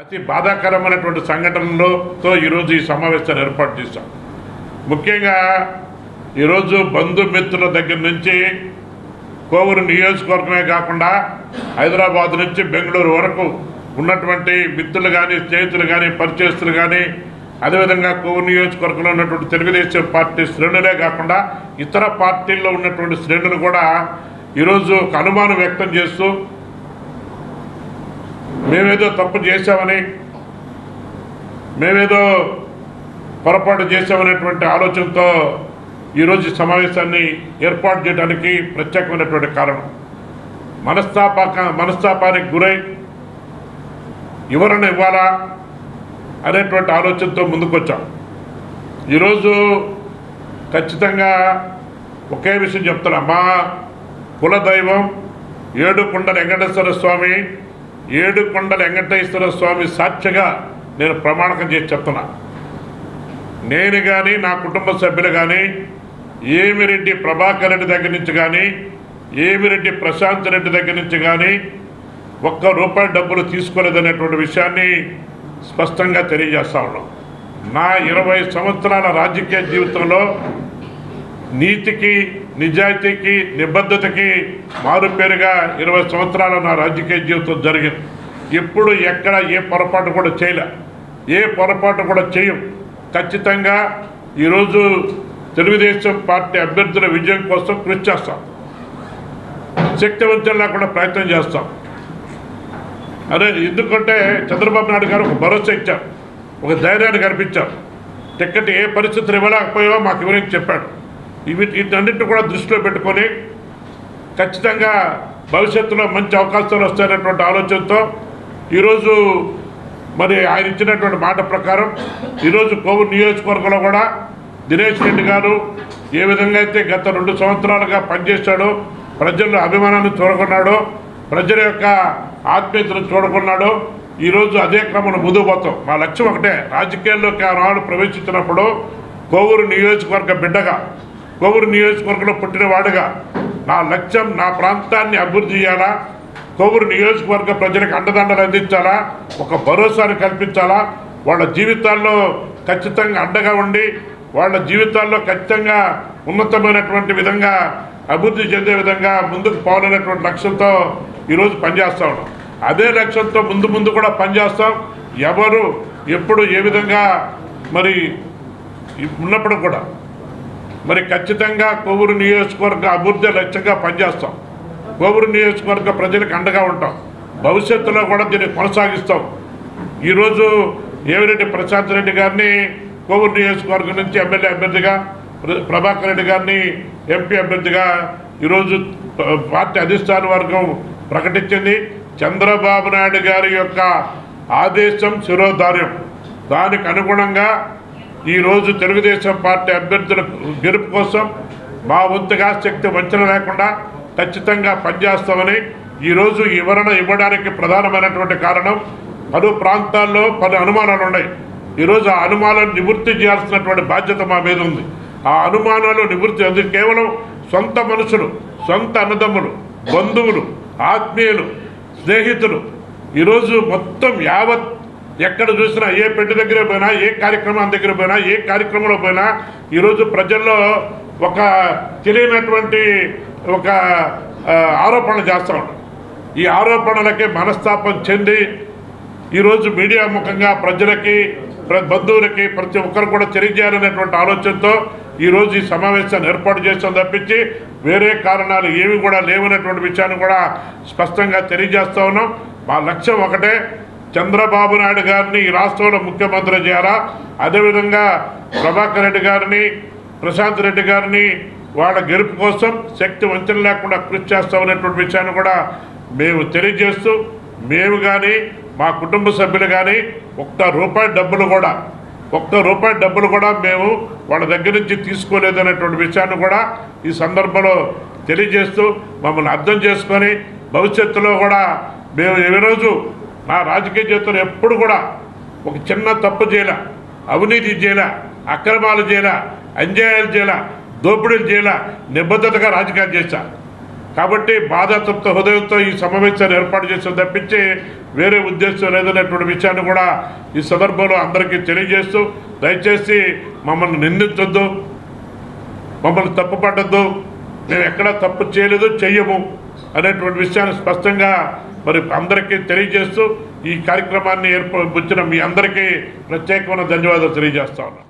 అతి బాధాకరమైనటువంటి సంఘటనలతో ఈరోజు ఈ సమావేశాన్ని ఏర్పాటు చేశాం. ముఖ్యంగా ఈరోజు బంధుమిత్రుల దగ్గర నుంచి కోవూరు నియోజకవర్గమే కాకుండా హైదరాబాద్ నుంచి బెంగళూరు వరకు ఉన్నటువంటి మిత్రులు కానీ స్నేహితులు కానీ పరిచయస్తులు కానీ అదేవిధంగా కోవూరు నియోజకవర్గంలో ఉన్నటువంటి తెలుగుదేశం పార్టీ శ్రేణులే కాకుండా ఇతర పార్టీల్లో ఉన్నటువంటి శ్రేణులు కూడా ఈరోజు ఒక అనుమానం వ్యక్తం చేస్తూ మేమేదో తప్పు చేశామని మేమేదో పొరపాటు చేశామనేటువంటి ఆలోచనతో ఈరోజు సమావేశాన్ని ఏర్పాటు చేయడానికి ప్రత్యేకమైనటువంటి కారణం. మనస్తాపక మనస్తాపానికి గురై వివరణ ఇవ్వాలా అనేటువంటి ఆలోచనతో ముందుకొచ్చాం. ఈరోజు ఖచ్చితంగా ఒకే విషయం చెప్తున్నా. మా కులదైవం ఏడుకొండల వెంకటేశ్వర స్వామి ఏడుకొండల వెంకటేశ్వర స్వామి సాక్షిగా నేను ప్రమాణకం చేసి చెప్తున్నా. నేను కానీ నా కుటుంబ సభ్యులు కానీ ఏమిరెడ్డి ప్రభాకర్ రెడ్డి దగ్గర నుంచి కానీ ఏమిరెడ్డి ప్రశాంత్ రెడ్డి దగ్గర నుంచి కానీ ఒక్క రూపాయి డబ్బులు తీసుకోలేదనేటువంటి విషయాన్ని స్పష్టంగా తెలియజేస్తా ఉన్నాం. నా ఇరవై సంవత్సరాల రాజకీయ జీవితంలో నీతికి నిజాయితీకి నిబద్ధతకి మారుపేరుగా ఇరవై సంవత్సరాల నా రాజకీయ జీవితం జరిగింది. ఎప్పుడు ఎక్కడ ఏ పొరపాటు కూడా చేయలే. ఏ పొరపాటు కూడా చేయం. ఖచ్చితంగా ఈరోజు తెలుగుదేశం పార్టీ అభ్యర్థుల విజయం కోసం కృషి చేస్తాం. శక్తివంతం లేకుండా ప్రయత్నం చేస్తాం. అదే ఎందుకంటే చంద్రబాబు నాయుడు గారు ఒక భరోసా ఇచ్చారు. ఒక ధైర్యాన్ని కనిపించారు టికెట్ ఏ పరిస్థితులు ఇవ్వలేకపోయావో మాకు వివరించి చెప్పాడు ఇవి వీటన్నిటిని కూడా దృష్టిలో పెట్టుకొని ఖచ్చితంగా భవిష్యత్తులో మంచి అవకాశాలు వస్తాయనేటువంటి ఆలోచనతో ఈరోజు మరి ఆయన ఇచ్చినటువంటి మాట ప్రకారం ఈరోజు కోవూరు నియోజకవర్గంలో కూడా దినేష్ రెడ్డి గారు ఏ విధంగా అయితే గత రెండు సంవత్సరాలుగా పనిచేశాడో ప్రజల అభిమానాన్ని చూడకున్నాడో ప్రజల యొక్క ఆత్మీయతను చూడకున్నాడో ఈరోజు అదే క్రమంలో ముందుకు పోతాం. మా లక్ష్యం ఒకటే రాజకీయాల్లోకి ఆనాడు ప్రవేశించినప్పుడు కోవూరు నియోజకవర్గ బిడ్డగా కొవ్వూరు నియోజకవర్గంలో పుట్టినవాడుగా నా లక్ష్యం నా ప్రాంతాన్ని అభివృద్ధి చేయాలా? కొవ్వూరు నియోజకవర్గ ప్రజలకు అండదండలు అందించాలా? ఒక భరోసాను కల్పించాలా? వాళ్ళ జీవితాల్లో ఖచ్చితంగా అండగా ఉండి వాళ్ళ జీవితాల్లో ఖచ్చితంగా ఉన్నతమైనటువంటి విధంగా అభివృద్ధి చెందే విధంగా ముందుకు పోవాలనేటువంటి లక్ష్యంతో ఈరోజు పనిచేస్తా ఉన్నాం. అదే లక్ష్యంతో ముందు ముందు కూడా పనిచేస్తాం. ఎవరు ఎప్పుడు ఏ విధంగా మరి ఉన్నప్పుడు కూడా మరి ఖచ్చితంగా కొవ్వూరు నియోజకవర్గ అభివృద్ధి లక్ష్యంగా పనిచేస్తాం. కొవ్వూరు నియోజకవర్గ ప్రజలకు అండగా ఉంటాం. భవిష్యత్తులో కూడా దీన్ని కొనసాగిస్తాం. ఈరోజు ఏవిరెడ్డి ప్రశాంత్ రెడ్డి గారిని కోవూరు నియోజకవర్గం నుంచి ఎమ్మెల్యే అభ్యర్థిగా ప్రభాకర్ రెడ్డి గారిని ఎంపీ అభ్యర్థిగా ఈరోజు పార్టీ అధిష్టాన వర్గం ప్రకటించింది. చంద్రబాబు నాయుడు గారి యొక్క ఆదేశం శిరోధార్యం. దానికి అనుగుణంగా ఈరోజు తెలుగుదేశం పార్టీ అభ్యర్థుల గెలుపు కోసం మా వంతుగా శక్తి వంచన లేకుండా ఖచ్చితంగా పనిచేస్తామని ఈరోజు వివరణ ఇవ్వడానికి ప్రధానమైనటువంటి కారణం పలు ప్రాంతాల్లో పలు అనుమానాలు ఉన్నాయి. ఈరోజు ఆ అనుమానాలు నివృత్తి చేయాల్సినటువంటి బాధ్యత మా మీద ఉంది. ఆ అనుమానాలు నివృత్తి అది కేవలం సొంత మనుషులు సొంత అన్నదమ్ములు బంధువులు ఆత్మీయులు స్నేహితులు. ఈరోజు మొత్తం యావత్ ఎక్కడ చూసినా ఏ పెట్టి దగ్గర పోయినా ఏ కార్యక్రమం దగ్గర పోయినా ఏ కార్యక్రమంలో పోయినా ఈరోజు ప్రజల్లో ఒక తెలియనటువంటి ఒక ఆరోపణలు చేస్తూ ఉంటారు ఈ ఆరోపణలకి మనస్తాపం చెంది ఈరోజు మీడియా ముఖంగా ప్రజలకి బంధువులకి ప్రతి ఒక్కరు కూడా తెలియజేయాలనేటువంటి ఆలోచనతో ఈరోజు ఈ సమావేశాన్ని ఏర్పాటు చేస్తాం తప్పించి వేరే కారణాలు ఏవి కూడా లేవనేటువంటి విషయాన్ని కూడా స్పష్టంగా తెలియజేస్తా ఉన్నాం. మా లక్ష్యం ఒకటే చంద్రబాబు నాయుడు గారిని ఈ రాష్ట్రంలో ముఖ్యమంత్రి చేయాలా? అదేవిధంగా ప్రభాకర్ రెడ్డి గారిని ప్రశాంత్ రెడ్డి గారిని వాళ్ళ గెలుపు కోసం శక్తి వంచన లేకుండా కృషి చేస్తామనేటువంటి విషయాన్ని కూడా మేము తెలియజేస్తూ మేము కానీ మా కుటుంబ సభ్యులు కానీ ఒక్క రూపాయి డబ్బులు కూడా ఒక్క రూపాయి డబ్బులు కూడా మేము వాళ్ళ దగ్గర నుంచి తీసుకోలేదనేటువంటి విషయాన్ని కూడా ఈ సందర్భంలో తెలియజేస్తూ మమ్మల్ని అర్థం చేసుకొని భవిష్యత్తులో కూడా మేము ఈ రోజు నా రాజకీయ జీవితంలో ఎప్పుడు కూడా ఒక చిన్న తప్పు చేయలే అవినీతి చేయలే అక్రమాలు చేయలే అన్యాయాలు చేయలే దోపిడీలు చేయలే నిబద్ధతగా రాజకీయాలు చేశా కాబట్టి బాధాతప్త హృదయంతో ఈ సమావేశాన్ని ఏర్పాటు చేసిన తప్పించి వేరే ఉద్దేశం లేదనేటువంటి విషయాన్ని కూడా ఈ సందర్భంలో అందరికీ తెలియజేస్తూ దయచేసి మమ్మల్ని నిందించొద్దు మమ్మల్ని తప్పుపట్టద్దు మేము ఎక్కడా తప్పు చేయలేదు చెయ్యము. అనేటువంటి విషయాన్ని స్పష్టంగా మరి అందరికీ తెలియజేస్తూ ఈ కార్యక్రమాన్ని ఏర్పరిచిన మీ అందరికీ ప్రత్యేకమైన ధన్యవాదాలు తెలియజేస్తా ఉన్నాను.